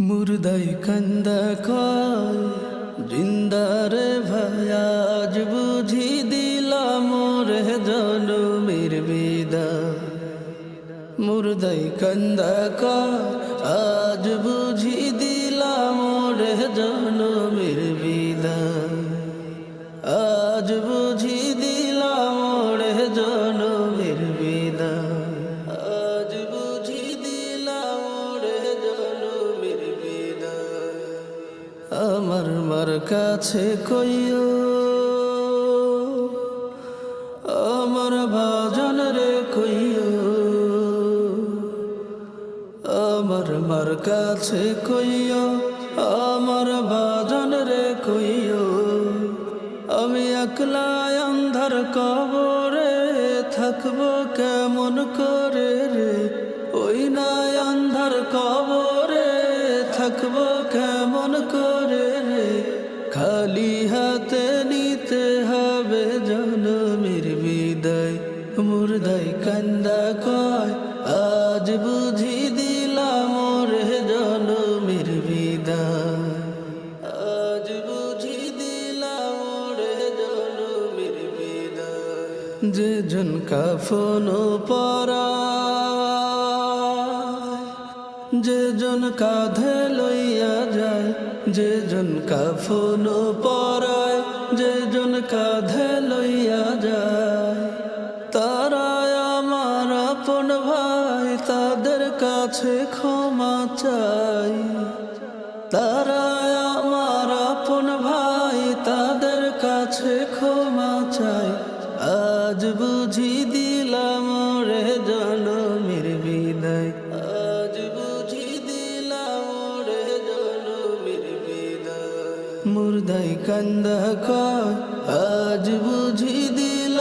মুর্দাই কান্দা কয় জিন্দারে ভায়াজ বুঝি দিলাম রে জনমের বিদায় মুর্দাই কান্দা কয় আজ বুঝি দিলাম রে জনমের বিদায় আজ বুঝি আমার মার কাছে কইও, আমার ভাজন রে কইও, আমার মার কাছে কইও, আমার ভাজন রে কইও। আমি একলা অন্ধার কবরে থাকব কেমন করে রে? ওই না অন্ধার কবরে থাকব কেমন করে? খালি হাতে নিতে হবে জনমের বিদায়। মুর্দাই কান্দা কয়, আজ বুঝি দিলাম রে জনমের বিদায়। আজ বুঝি দিলাম রে জনমের বিদায়। যে জন কাফন পরা যে জন কাঁধে লইয়া যায় যে জন কাফন পরায়, যে জন কাঁধে লইয়া যায়। তারা আমার আপন ভাই, তাদের কাছে ক্ষমা চাই। তারা আমার আপন ভাই, তাদের কাছে ক্ষমা চাই। আজ বুঝি মুর্দাই কান্দা কয় আজ বুঝি দিল